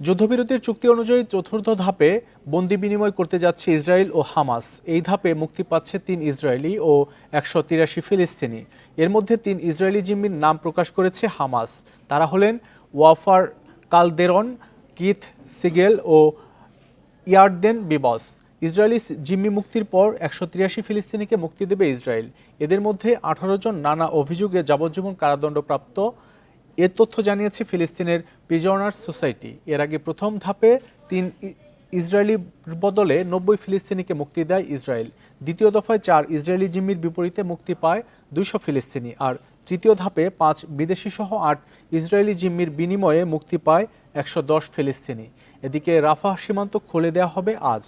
যুদ্ধবিরতির চুক্তি অনুযায়ী চতুর্থ ধাপে বন্দি বিনিময় করতে যাচ্ছে ইসরায়েল ও হামাস। এই ধাপে মুক্তি পাচ্ছে তিন ইসরায়েলি ও একশো তিরাশি ফিলিস্তিনি। এর মধ্যে তিন ইসরায়েলি জিম্মির নাম প্রকাশ করেছে হামাস। তারা হলেন ওয়াফার কালদেরন, কিথ সিগেল ও ইয়ারদেন বিবস। ইসরায়েলি জিম্মি মুক্তির পর একশো তিরাশি ফিলিস্তিনিকে মুক্তি দেবে ইসরায়েল। এদের মধ্যে আঠারো জন নানা অভিযোগে যাবজ্জীবন কারাদণ্ডপ্রাপ্ত। এ তথ্য জানিয়েছে ফিলিস্তিনের প্রিজনার্স সোসাইটি। এর আগে প্রথম ধাপে তিন ইসরায়েলি বদলে নব্বই ফিলিস্তিনিকে মুক্তি দেয় ইসরায়েল। দ্বিতীয় দফায় চার ইসরায়েলি জিম্মির বিপরীতে মুক্তি পায় দুইশো ফিলিস্তিনি। আর তৃতীয় ধাপে পাঁচ বিদেশি সহ আট ইসরায়েলি জিম্মির বিনিময়ে মুক্তি পায় একশো দশ ফিলিস্তিনি। এদিকে রাফাহ সীমান্ত খুলে দেওয়া হবে আজ।